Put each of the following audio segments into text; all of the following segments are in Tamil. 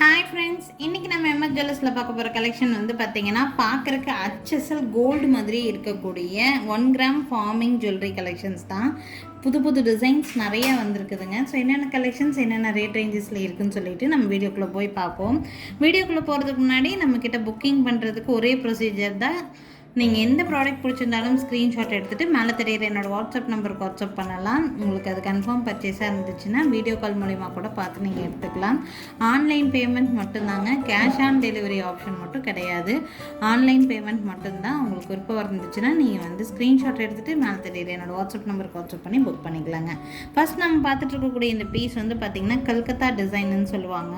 ஹாய் ஃப்ரெண்ட்ஸ் இன்றைக்கி நம்ம எம்எஸ் ஜுவல்லர்ஸில் பார்க்க போகிற கலெக்ஷன் வந்து பார்த்தீங்கன்னா பார்க்குறக்கு அச்சசல் கோல்டு மாதிரி இருக்கக்கூடிய one gram forming jewellery collections தான். புது புது டிசைன்ஸ் நிறைய வந்திருக்குதுங்க. ஸோ என்னென்ன கலெக்ஷன்ஸ் என்னென்ன ரேட் ரேஞ்சஸில் இருக்குன்னு சொல்லிட்டு நம்ம வீடியோக்குள்ளே போய் பார்ப்போம். வீடியோக்குள்ளே போகிறதுக்கு முன்னாடி நம்மக்கிட்ட புக்கிங் பண்ணுறதுக்கு ஒரே ப்ரொசீஜர் தான். நீங்கள் எந்த ப்ராடக்ட் பிடிச்சிருந்தாலும் ஸ்க்ரீன்ஷாட் எடுத்துகிட்டு மேலே தெரியுற என்னோடய வாட்ஸ்அப் நம்பருக்கு வாட்ஸ்அப் பண்ணலாம். உங்களுக்கு அது கன்ஃபார்ம் பர்ச்சேஸாக இருந்துச்சுன்னா வீடியோ கால் மூலிமா கூட பார்த்து நீங்கள் எடுத்துக்கலாம். ஆன்லைன் பேமெண்ட் மட்டும்தாங்க. கேஷ் ஆன் டெலிவரி ஆப்ஷன் மட்டும் கிடையாது. ஆன்லைன் பேமெண்ட் மட்டும்தான் உங்களுக்கு விருப்பம் இருந்துச்சுன்னா நீங்கள் வந்து ஸ்க்ரீன்ஷாட் எடுத்துகிட்டு மேலே தெரியுற என்னோடய வாட்ஸ்அப் நம்பருக்கு வாட்ஸ்அப் பண்ணி புக் பண்ணிக்கலாங்க. ஃபர்ஸ்ட் நம்ம பார்த்துட்டு இருக்கக்கூடிய இந்த பீஸ் வந்து பார்த்திங்கன்னா கல்கத்தா டிசைனுன்னு சொல்லுவாங்க.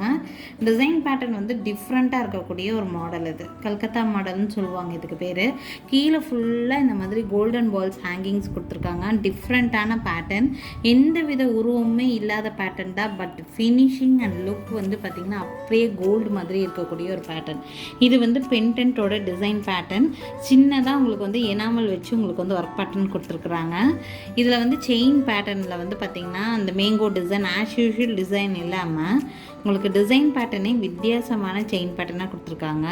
டிசைன் பேட்டர்ன் வந்து டிஃப்ரெண்ட்டாக இருக்கக்கூடிய ஒரு மாடல் இது. கல்கத்தா மாடல்னு சொல்லுவாங்க இதுக்கு பேர். கீழே ஃபுல்லாக இந்த மாதிரி கோல்டன் பால்ஸ் ஹேங்கிங்ஸ் கொடுத்துருக்காங்க. டிஃப்ரெண்ட்டான பேட்டர்ன் எந்த வித உருவமுமே இல்லாத பேட்டர்ன் தான் பட் ஃபினிஷிங் அண்ட் லுக் வந்து பார்த்திங்கன்னா அப்படியே கோல்டு மாதிரி இருக்கக்கூடிய ஒரு பேட்டர்ன் இது வந்து பென்டென்ட்டோட டிசைன் பேட்டர்ன் சின்னதாக உங்களுக்கு வந்து எனாமல் வச்சு உங்களுக்கு வந்து ஒர்க் பேட்டர்ன் கொடுத்துருக்குறாங்க. இதில் வந்து செயின் பேட்டர்னில் வந்து பார்த்திங்கன்னா அந்த mango design as usual design இல்லாமல் உங்களுக்கு டிசைன் பேட்டர்னே வித்தியாசமான செயின் பேட்டர்னாக கொடுத்துருக்காங்க.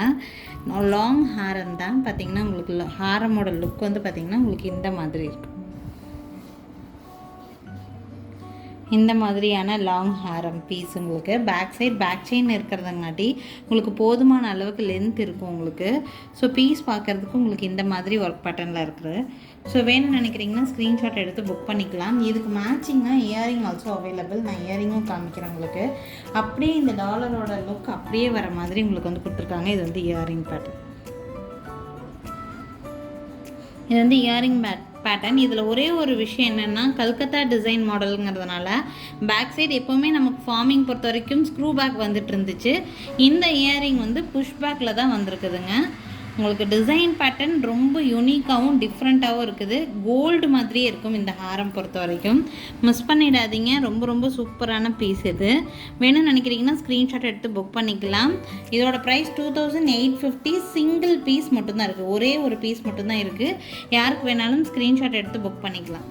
லாங் ஹாரம் தான் பார்த்தீங்கன்னா உங்களுக்கு ஹாரமோட லுக் வந்து பார்த்திங்கன்னா உங்களுக்கு இந்த மாதிரி இருக்கும். இந்த மாதிரியான லாங் ஹேரம் பீஸ் உங்களுக்கு பேக் சைட் பேக் செயின் இருக்கிறதங்காட்டி உங்களுக்கு போதுமான அளவுக்கு லென்த் இருக்கும் உங்களுக்கு. ஸோ பீஸ் பார்க்குறதுக்கு உங்களுக்கு இந்த மாதிரி ஒர்க் பேட்டர்னில் இருக்குது ஸோ வேணும்னு நினைக்கிறீங்கன்னா ஸ்க்ரீன்ஷாட் எடுத்து புக் பண்ணிக்கலாம். இதுக்கு மேட்சிங்காக இயரிங் ஆல்சோ அவைலபிள் நான் இயரிங்கும் காமிக்கிறேன் உங்களுக்கு. அப்படியே இந்த டாலரோட லுக் அப்படியே வர மாதிரி உங்களுக்கு வந்து கொடுத்துருக்காங்க. இது வந்து இயரிங் பேட்டர்ன் இது வந்து இயரிங் பேட் பேட்டர்ன் இதில் ஒரே ஒரு விஷயம் என்னென்னா கல்கத்தா டிசைன் மாடலுங்கிறதுனால பேக் சைடு எப்போவுமே நமக்கு ஃபார்மிங் பொறுத்த வரைக்கும் ஸ்க்ரூ பேக் வந்துட்டு இருந்துச்சு. இந்த இயரிங் வந்து புஷ் பேக்கில் தான் வந்திருக்குதுங்க. உங்களுக்கு டிசைன் பேட்டர்ன் ரொம்ப யூனிக்காகவும் டிஃப்ரெண்ட்டாகவும் இருக்குது. கோல்டு மாதிரியே இருக்கும் இந்த ஹாரம் பொறுத்த வரைக்கும். மிஸ் பண்ணிடாதீங்க. ரொம்ப ரொம்ப சூப்பரான பீஸ் இது. வேணும்னு நினைக்கிறீங்கன்னா ஸ்க்ரீன்ஷாட் எடுத்து புக் பண்ணிக்கலாம். இதோட price two thousand eight fifty single piece மட்டும்தான் இருக்குது ஒரே ஒரு பீஸ் மட்டும்தான் இருக்குது யாருக்கு வேணாலும் ஸ்க்ரீன்ஷாட் எடுத்து புக் பண்ணிக்கலாம்.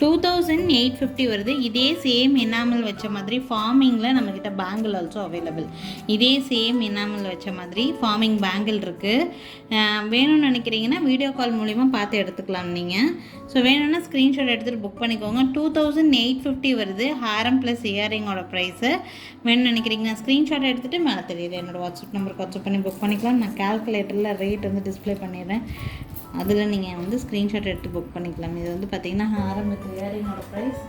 டூ தௌசண்ட் எயிட் ஃபிஃப்டி வருது. இதே சேம் எனாமல் வச்ச மாதிரி ஃபார்மிங்கில் நம்மக்கிட்ட பேங்கிள் ஆல்சோ அவைலபிள் இதே சேம் எனாமல் வச்ச மாதிரி ஃபார்மிங் பேங்கிள் இருக்குது வேணும்னு நினைக்கிறீங்கன்னா வீடியோ கால் மூலிமா பார்த்து எடுத்துக்கலாம் நீங்கள் ஸோ வேணும்னா ஸ்க்ரீன்ஷாட் எடுத்துகிட்டு புக் பண்ணிக்கோங்க. டூ தௌசண்ட் எயிட் ஃபிஃப்டி வருது. ஹாரம் ப்ளஸ் இயரிங்கோட ப்ரைஸு வேணும்னு நினைக்கிறீங்கன்னா ஸ்க்ரீன்ஷாட் எடுத்துகிட்டு மேலே தெரியுது என்னோடய வாட்ஸ்அப் நம்பருக்கு வாட்ஸ்அப் பண்ணி புக் பண்ணிக்கலாம். நான் கால்குலேட்டரில் ரேட் வந்து டிஸ்பிளே பண்ணிடுறேன். அதில் நீங்கள் வந்து ஸ்க்ரீன்ஷாட் எடுத்து புக் பண்ணிக்கலாம். இது வந்து பார்த்தீங்கன்னா ஆரம்பத்து இயரிங்கோட price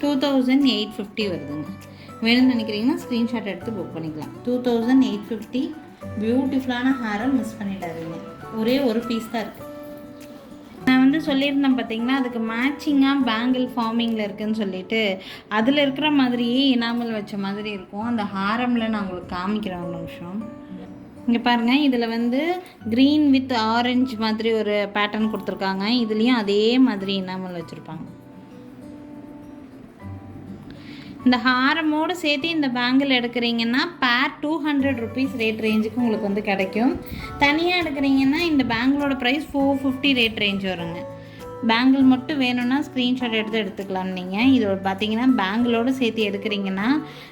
two thousand eight fifty வருதுங்க. வேணும்னு நினைக்கிறீங்கன்னா ஸ்க்ரீன்ஷாட் எடுத்து புக் பண்ணிக்கலாம். டூ தௌசண்ட் எயிட் ஃபிஃப்டி பியூட்டிஃபுல்லான ஹாரம் மிஸ் பண்ணிடாதீங்க. ஒரே ஒரு பீஸ் தான் இருக்குது நான் வந்து சொல்லியிருந்தேன் பார்த்தீங்கன்னா அதுக்கு மேட்சிங்காக பேங்கிள் ஃபார்மிங்கில் இருக்குதுன்னு சொல்லிட்டு அதில் இருக்கிற மாதிரியே இனாமல் வச்ச மாதிரி இருக்கும். அந்த ஹாரமில் நான் உங்களுக்கு காமிக்கிறேன் ஒரு நிமிஷம். இங்கே பாருங்கள் இதில் வந்து க்ரீன் வித் ஆரஞ்சு மாதிரி ஒரு பேட்டர்ன் கொடுத்துருக்காங்க. இதுலேயும் அதே மாதிரி இனாமல் வச்சுருப்பாங்க. இந்த ஹாரமோடு சேர்த்து இந்த பேங்கிள் எடுக்கிறீங்கன்னா பேர் டூ ஹண்ட்ரட் ருபீஸ் ரேட் ரேஞ்சுக்கு உங்களுக்கு வந்து கிடைக்கும். தனியாக எடுக்கிறீங்கன்னா இந்த பேங்கிளோட price four fifty rate range வருங்க. பேங்கிள் மட்டும் வேணும்னா ஸ்க்ரீன்ஷாட் எடுத்து எடுத்துக்கலாம் நீங்கள் இது பார்த்தீங்கன்னா பேங்கிளோடு சேர்த்து எடுக்கிறீங்கன்னா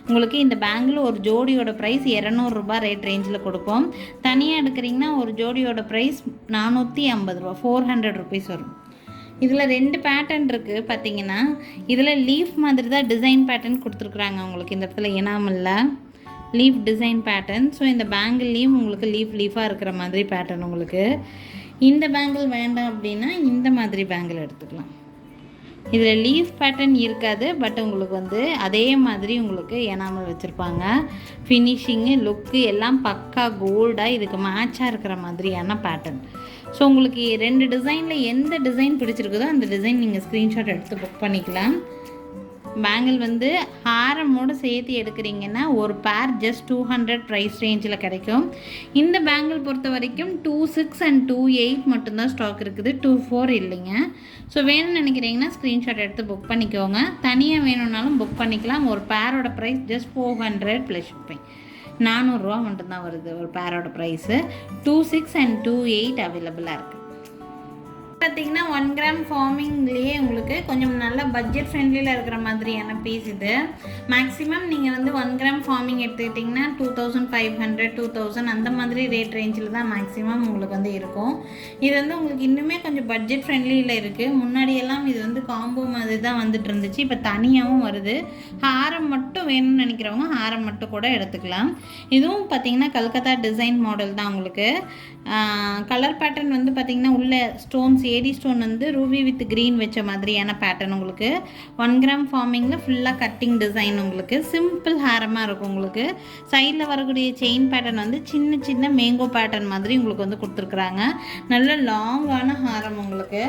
உங்களுக்கு இந்த பேங்கிள் ஒரு ஜோடியோட ப்ரைஸ் இரநூறுபா ரேட் ரேஞ்சில் கொடுப்போம். தனியாக எடுக்கிறீங்கன்னா ஒரு ஜோடியோட ப்ரைஸ் நானூற்றி ஐம்பது ரூபா ஃபோர் ஹண்ட்ரட் ருபீஸ் வரும். இதில் ரெண்டு பேட்டர்ன் இருக்குது பார்த்தீங்கன்னா இதில் லீஃப் மாதிரி தான் டிசைன் பேட்டர்ன் கொடுத்துருக்குறாங்க உங்களுக்கு இந்த இடத்துல எனாமலில் லீஃப் டிசைன் பேட்டர்ன் ஸோ இந்த பேங்கிள்லேயும் உங்களுக்கு லீஃப் லீஃபாக இருக்கிற மாதிரி பேட்டர்ன் உங்களுக்கு. இந்த பேங்கிள் வேண்டாம் அப்படின்னா இந்த மாதிரி பேங்கிள் எடுத்துக்கலாம். இதில் லீஃப் பேட்டர்ன் இருக்காது பட் உங்களுக்கு வந்து அதே மாதிரி உங்களுக்கு எனாமல் வச்சுருப்பாங்க. ஃபினிஷிங்கு லுக்கு எல்லாம் பக்கா கோல்டாக இதுக்கு மேட்சாக இருக்கிற மாதிரியான பேட்டர்ன் ஸோ உங்களுக்கு ரெண்டு டிசைனில் எந்த டிசைன் பிடிச்சிருக்குதோ அந்த டிசைன் நீங்கள் ஸ்க்ரீன்ஷாட் எடுத்து புக் பண்ணிக்கலாம். பேங்கிள் வந்து ஹாரமோடு சேர்த்து எடுக்கிறீங்கன்னா ஒரு பேர் ஜஸ்ட் டூ ஹண்ட்ரட் ப்ரைஸ் ரேஞ்சில் கிடைக்கும். இந்த பேங்கிள் பொறுத்த வரைக்கும் two six and two eight மட்டும்தான் ஸ்டாக் இருக்குது. டூ ஃபோர் இல்லைங்க. ஸோ வேணும்னு நினைக்கிறீங்கன்னா ஸ்க்ரீன்ஷாட் எடுத்து புக் பண்ணிக்கோங்க. தனியாக வேணும்னாலும் புக் பண்ணிக்கலாம். ஒரு பேரோட price just four hundred plus shipping நானூறுரூவா மட்டும்தான் வருது ஒரு பேரோட price two six and two eight அவைலபிளாக இருக்குது பார்த்தீங்கன்னா ஒன் கிராம் ஃபார்மிங்லேயே உங்களுக்கு கொஞ்சம் நல்ல பட்ஜெட் ஃப்ரெண்ட்லியில் இருக்கிற மாதிரியான பீஸ் இது. மேக்ஸிமம் நீங்கள் வந்து ஒன் கிராம் ஃபார்மிங் எடுத்துக்கிட்டிங்கன்னா two thousand five hundred two thousand அந்த மாதிரி ரேட் ரேஞ்சில் தான் மேக்ஸிமம் உங்களுக்கு வந்து இருக்கும். இது வந்து உங்களுக்கு இன்னுமே கொஞ்சம் பட்ஜெட் ஃப்ரெண்ட்லியில் இருக்குது முன்னாடியெல்லாம் இது வந்து காம்போ மாதிரி தான் வந்துட்டு இருந்துச்சு. இப்போ தனியாகவும் வருது. ஹாரம் மட்டும் வேணும்னு நினைக்கிறவங்க ஹாரம் மட்டும் கூட எடுத்துக்கலாம். இதுவும் பார்த்தீங்கன்னா கல்கத்தா டிசைன் மாடல் தான் உங்களுக்கு. கலர் பேட்டர்ன் வந்து பார்த்தீங்கன்னா உள்ள ஸ்டோன்ஸ் ஏடி ஸ்டோன் வந்து ரூபி வித் க்ரீன் வச்ச மாதிரியான பேட்டர்ன் உங்களுக்கு. ஒன் கிராம் ஃபார்மிங்கில் ஃபுல்லாக கட்டிங் டிசைன் உங்களுக்கு. சிம்பிள் ஹேரமாக இருக்கும் உங்களுக்கு. சைடில் வரக்கூடிய செயின் பேட்டர்ன் வந்து சின்ன சின்ன மேங்கோ பேட்டர்ன் மாதிரி உங்களுக்கு வந்து கொடுத்துருக்குறாங்க. நல்ல லாங்கான ஹாரம் உங்களுக்கு.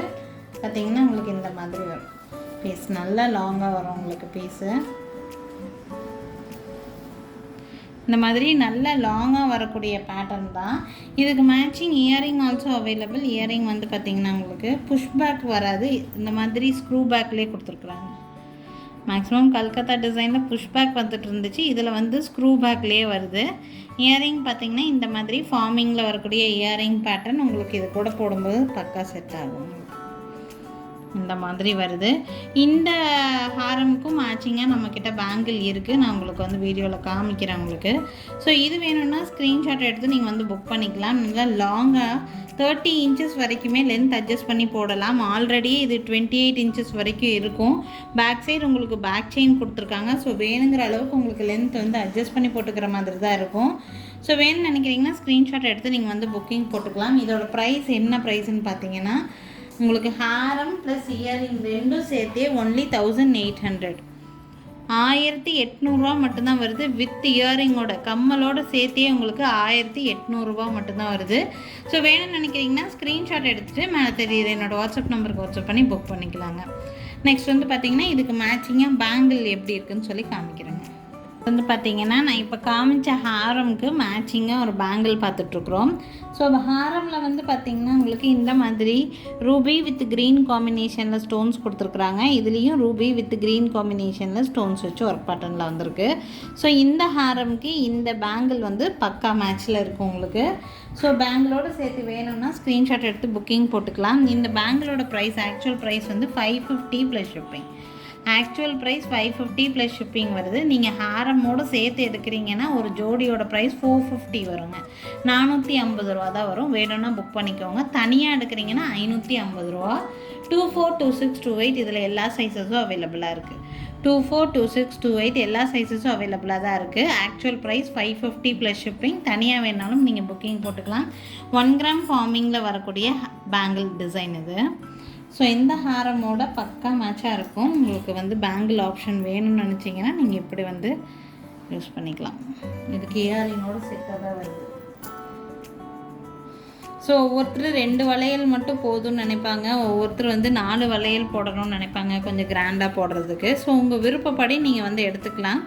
பார்த்தீங்கன்னா உங்களுக்கு இந்த மாதிரி வரும். பீஸ் நல்லா லாங்காக வரும் உங்களுக்கு பீஸு இந்த மாதிரி நல்ல லாங்காக வரக்கூடிய பேட்டர்ன் தான். இதுக்கு matching earring also available earring வந்து பார்த்திங்கன்னா உங்களுக்கு புஷ் பேக் வராது. இந்த மாதிரி ஸ்க்ரூ பேக்லேயே கொடுத்துருக்குறாங்க. மேக்ஸிமம் கல்கத்தா டிசைனில் புஷ் பேக் வந்துட்டு இருந்துச்சு. இதில் வந்து ஸ்க்ரூ பேக்லேயே வருது. இயரிங் பார்த்திங்கன்னா இந்த மாதிரி ஃபார்மிங்கில் வரக்கூடிய இயரிங் பேட்டர்ன் உங்களுக்கு இது கூட போடும்போது பக்கா செட் ஆகும். இந்த மாதிரி வருது. இந்த ஹாரமுக்கும் மேட்சிங்காக நம்மக்கிட்ட பேங்கிள் இருக்குது நான் உங்களுக்கு வந்து வீடியோவில் காமிக்கிறேன் உங்களுக்கு. ஸோ இது வேணும்னா ஸ்க்ரீன்ஷாட் எடுத்து நீங்கள் வந்து புக் பண்ணிக்கலாம். நல்லா லாங்காக தேர்ட்டி இன்ச்சஸ் வரைக்குமே லென்த் அட்ஜஸ்ட் பண்ணி போடலாம். ஆல்ரெடி இது டுவெண்ட்டி எயிட் இன்ச்சஸ் வரைக்கும் இருக்கும். பேக் சைடு உங்களுக்கு பேக் செயின் கொடுத்துருக்காங்க. ஸோ வேணுங்கிற அளவுக்கு உங்களுக்கு லென்த் வந்து அட்ஜஸ்ட் பண்ணி போட்டுக்கிற மாதிரி தான் இருக்கும். ஸோ வேணும்னு நினைக்கிறீங்கன்னா ஸ்க்ரீன்ஷாட் எடுத்து நீங்கள் வந்து புக்கிங் போட்டுக்கலாம். இதோட ப்ரைஸ் என்ன ப்ரைஸ்ன்னு பார்த்தீங்கன்னா உங்களுக்கு ஹாரம் ப்ளஸ் இயரிங் ரெண்டும் சேர்த்தே ஒன்லி தௌசண்ட் எயிட் ஹண்ட்ரட் ஆயிரத்தி எட்நூறுரூவா மட்டும்தான் வருது. வித் இயரிங்கோட கம்மலோட சேர்த்தே உங்களுக்கு ஆயிரத்தி எட்நூறுரூவா மட்டும்தான் வருது. ஸோ வேணும்னு நினைக்கிறீங்கன்னா ஸ்க்ரீன்ஷாட் எடுத்துகிட்டு மேலே தெரியுது. என்னோடய வாட்ஸ்அப் நம்பருக்கு வாட்ஸ்அப் பண்ணி புக் பண்ணிக்கலாங்க. நெக்ஸ்ட் வந்து பார்த்தீங்கன்னா இதுக்கு மேட்சிங்காக பேங்கிள் எப்படி இருக்குதுன்னு சொல்லி காமிக்கிறேங்க. வந்து பார்த்தீங்கன்னா நான் இப்போ காமிச்ச ஹாரம்க்கு மேட்சிங்காக ஒரு பேங்கிள் பார்த்துட்ருக்குறோம். ஸோ ஹாரமில் வந்து பார்த்திங்கன்னா உங்களுக்கு இந்த மாதிரி ரூபி வித் க்ரீன் காம்பினேஷனில் ஸ்டோன்ஸ் கொடுத்துருக்குறாங்க. இதுலேயும் ரூபி வித் க்ரீன் காம்பினேஷனில் ஸ்டோன்ஸ் வச்சு ஒர்க் பட்டனில் வந்திருக்கு. ஸோ இந்த ஹாரம்க்கு இந்த பேங்கிள் வந்து பக்கா மேட்ச்சில் இருக்கும் உங்களுக்கு. ஸோ பேங்கிளோடு சேர்த்து வேணும்னா ஸ்க்ரீன்ஷாட் எடுத்து புக்கிங் போட்டுக்கலாம். இந்த பேங்கிளோட ப்ரைஸ் ஆக்சுவல் ப்ரைஸ் வந்து five fifty plus shipping actual price five fifty plus shipping வருது. நீங்கள் ஹாரமோடு சேர்த்து எடுக்கிறீங்கன்னா ஒரு ஜோடியோட ப்ரைஸ் ஃபோர் ஃபிஃப்டி வருங்க. நானூற்றி ஐம்பது ரூபா தான் வரும். வேணும்னா புக் பண்ணிக்கோங்க. தனியாக எடுக்கிறீங்கன்னா ஐநூற்றி ஐம்பது ரூபா. Two four two six two eight இதில் எல்லா சைஸஸும் அவைலபிளாக இருக்குது two four two six two eight எல்லா சைஸஸும் அவைலபிளாக தான் இருக்குது actual price five fifty plus shipping தனியாக வேணாலும் நீங்கள் புக்கிங் போட்டுக்கலாம். ஒன் கிராம் ஃபார்மிங்கில் வரக்கூடிய பேங்கிள் டிசைன் இது. ஸோ இந்த ஹாரமோட பக்கா மேட்சாக இருக்கும். உங்களுக்கு வந்து பேங்கிள் ஆப்ஷன் வேணும்னு நினச்சிங்கன்னா நீங்கள் இப்படி வந்து யூஸ் பண்ணிக்கலாம். இதுக்கு இயரிங்கோட செட்டாக தான் வருது. ஸோ ஒவ்வொருத்தர் ரெண்டு வளையல் மட்டும் போதும்னு நினைப்பாங்க. ஒவ்வொருத்தர் வந்து நாலு வளையல் போடணும்னு நினைப்பாங்க. கொஞ்சம் கிராண்டாக போடுறதுக்கு. ஸோ உங்கள் விருப்பப்படி நீங்கள் வந்து எடுத்துக்கலாம்.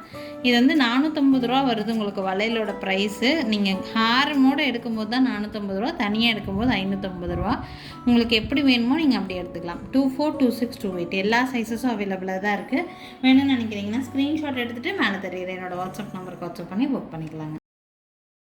இது வந்து நானூற்றம்பது ரூபா வருது உங்களுக்கு வளையலோட ப்ரைஸு நீங்கள் ஹாரமோடு எடுக்கும்போது தான் நானூற்றம்பது ரூபா. தனியாக எடுக்கும்போது ஐநூற்றம்பது ரூபா. உங்களுக்கு எப்படி வேணுமோ நீங்கள் அப்படி எடுத்துக்கலாம். Two four two six two eight எல்லா சைஸஸும் அவைலபிளாக தான் இருக்குது வேணும்னு நினைக்கிறீங்கன்னா ஸ்க்ரீன்ஷாட் எடுத்துகிட்டு மேலே தெரியுது என்னோடய வாட்ஸ்அப் நம்பருக்கு வாட்ஸ்அப் பண்ணி புக் பண்ணிக்கலாங்க.